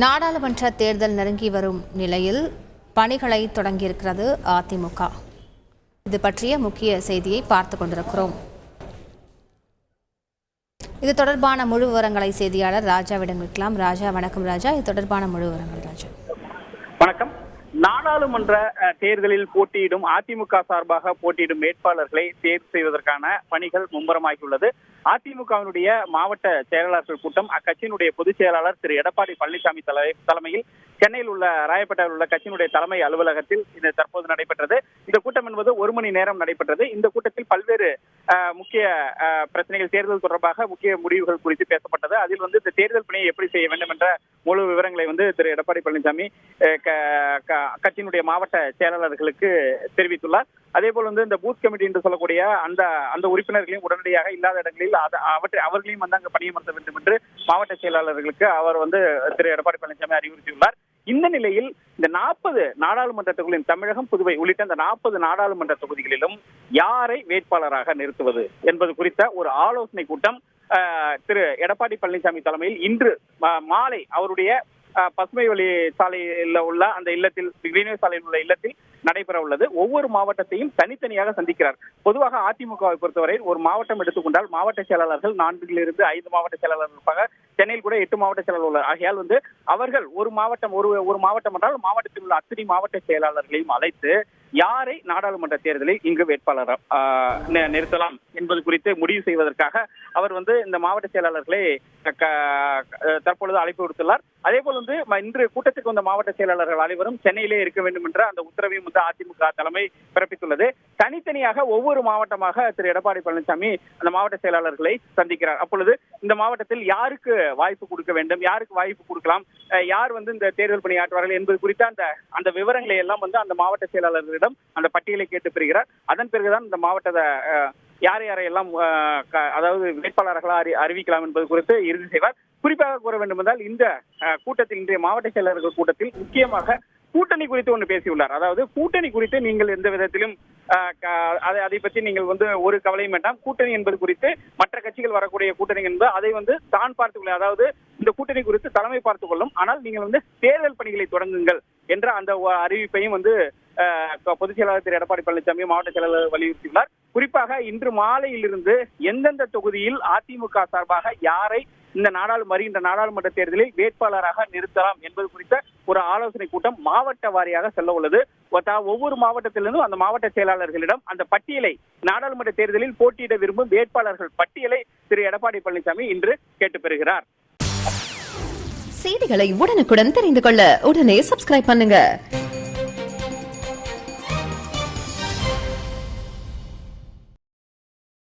நாடாளுமன்ற தேர்தல் நெருங்கி வரும் நிலையில் பணிகளை தொடங்கியிருக்கிறது அதிமுக. இது பற்றிய முக்கிய செய்தியை பார்த்து கொண்டிருக்கிறோம். இது தொடர்பான முழு விவரங்களை செய்தியாளர் ராஜாவிடம் இருக்கலாம் ராஜா வணக்கம் ராஜா. இது தொடர்பான முழு விவரங்கள் ராஜா. வணக்கம். நாடாளுமன்ற தேர்தலில் போட்டியிடும் அதிமுக சார்பாக போட்டியிடும் வேட்பாளர்களை தேர்வு செய்வதற்கான பணிகள் மும்முரமாகியுள்ளது. அதிமுகவினுடைய மாவட்ட செயலாளர்கள் கூட்டம் அக்கட்சியினுடைய பொதுச் செயலாளர் திரு. எடப்பாடி பழனிசாமி தலை தலைமையில் சென்னையில் உள்ள ராயப்பேட்டையில் உள்ள கட்சியினுடைய தலைமை அலுவலகத்தில் இது தற்போது நடைபெற்றது. இந்த கூட்டம் என்பது ஒரு மணி நேரம் நடைபெற்றது. இந்த கூட்டத்தில் பல்வேறு முக்கிய பிரச்சனைகள் தேர்தல் தொடர்பாக முக்கிய முடிவுகள் குறித்து பேசப்பட்டது. அதில் வந்து இந்த தேர்தல் பணியை எப்படி செய்ய வேண்டும் என்ற முழு விவரங்களை வந்து திரு எடப்பாடி பழனிசாமி க- க- கட்சியினுடைய மாவட்ட செயலாளர்களுக்கு தெரிவித்துள்ளார். அதே போல் வந்து இந்த பூத் கமிட்டி என்று சொல்லக்கூடிய அந்த அந்த உறுப்பினர்களையும் உடனடியாக இல்லாத இடங்களில் அவற்றை அவர்களையும் வந்து அங்கு பணியமர்த்த வேண்டும் என்று மாவட்ட செயலாளர்களுக்கு அவர் வந்து திரு எடப்பாடி பழனிசாமி அறிவுறுத்தியுள்ளார். இந்த நிலையில் இந்த நாற்பது நாடாளுமன்ற தொகுதிகளின் தமிழகம் புதுவை உள்ளிட்ட இந்த நாற்பது நாடாளுமன்ற தொகுதிகளிலும் யாரை வேட்பாளராக நிறுத்துவது என்பது குறித்த ஒரு ஆலோசனை கூட்டம் திரு எடப்பாடி பழனிசாமி தலைமையில் இன்று மாலை அவருடைய பசுமை வழி சாலையில் உள்ள அந்த இல்லத்தில் கிரீனவே சாலையில் உள்ள இல்லத்தில் நடைபெற உள்ளது. ஒவ்வொரு மாவட்டத்தையும் தனித்தனியாக சந்திக்கிறார். பொதுவாக அதிமுகவை பொறுத்தவரை ஒரு மாவட்டம் எடுத்துக்கொண்டால் மாவட்ட செயலாளர்கள் நான்கிலிருந்து ஐந்து மாவட்ட செயலாளர்கள் இருப்பாங்க. சென்னையில் கூட எட்டு மாவட்ட செயலாளர் உள்ளார். ஆகையால் வந்து அவர்கள் ஒரு மாவட்டம் ஒரு ஒரு மாவட்டம் என்றால் மாவட்டத்தில் உள்ள அத்தனை மாவட்ட செயலாளர்களையும் அழைத்து யாரை நாடாளுமன்ற தேர்தலில் இங்கு வேட்பாளர் நிறுத்தலாம் என்பது குறித்து முடிவு செய்வதற்காக அவர் வந்து இந்த மாவட்ட செயலாளர்களை தற்பொழுது அழைப்பு விடுத்துள்ளார். அதே போல் வந்து இன்று கூட்டத்துக்கு வந்த மாவட்ட செயலாளர்கள் அனைவரும் சென்னையிலே இருக்க வேண்டும் என்ற அந்த உத்தரவையும் வந்து அதிமுக தலைமை பிறப்பித்துள்ளது. தனித்தனியாக ஒவ்வொரு மாவட்டமாக திரு எடப்பாடி பழனிசாமி அந்த மாவட்ட செயலாளர்களை சந்திக்கிறார். அப்பொழுது இந்த மாவட்டத்தில் யாருக்கு வாய்ப்பு கொடுக்க வேண்டும். யாருக்கு வாய்ப்பு கொடுக்கலாம்? யார் வந்து இந்த தேர்தல் பணியாற்றுவார்கள் என்பது குறித்த அந்த அந்த விவரங்களை எல்லாம் வந்து அந்த மாவட்ட செயலாளர்களிடம் அந்த பட்டியலை கேட்டு பெறுகிறார். அதன் பிறகுதான் இந்த மாவட்டத்தை யார் யாரையெல்லாம் அஹ், அதாவது வேட்பாளர்களா அறி அறிவிக்கலாம் என்பது குறித்து இறுதி செய்வார். குறிப்பாக கூற வேண்டும் என்றால் இந்த கூட்டத்தில் இன்றைய மாவட்ட செயலாளர்கள் கூட்டத்தில் முக்கியமாக கூட்டணி குறித்து ஒன்று பேசியுள்ளார். அதாவது கூட்டணி குறித்து நீங்கள் எந்த விதத்திலும் அதை அதை பற்றி நீங்கள் வந்து ஒரு கவலையும் வேண்டாம். கூட்டணி என்பது குறித்து மற்ற கட்சிகள் வரக்கூடிய கூட்டணி என்பது அதை வந்து தான் பார்த்துக்கொள்ள அதாவது இந்த கூட்டணி குறித்து தலைமை பார்த்துக் கொள்ளும் ஆனால் நீங்கள் வந்து தேர்தல் பணிகளை தொடங்குங்கள் என்ற அந்த அறிவிப்பையும் வந்து பொதுச் செயலாளர் திரு. எடப்பாடி பழனிசாமி மாவட்ட செயலாளர் வலியுறுத்தியுள்ளார். குறிப்பாக இன்று மாலையிலிருந்து எந்தெந்த தொகுதியில் அதிமுக சார்பாக யாரை இந்த நாடாளுமன்ற வருகின்ற நாடாளுமன்ற தேர்தலில் வேட்பாளராக நிறுத்தலாம் என்பது குறித்த ஒரு ஆலோசனை கூட்டம் மாவட்ட வாரியாக செல்ல உள்ளது. ஒவ்வொரு மாவட்டத்திலிருந்தும் அந்த மாவட்ட செயலாளர்களிடம் அந்த பட்டியலை நாடாளுமன்ற தேர்தலில் போட்டியிட விரும்பும் வேட்பாளர்கள் பட்டியலை திரு. எடப்பாடி பழனிசாமி இன்று கேட்டு பெறுகிறார். செய்திகளை உடனுக்குடன் தெரிந்து கொள்ள உடனே சப்ஸ்கிரைப் பண்ணுங்க.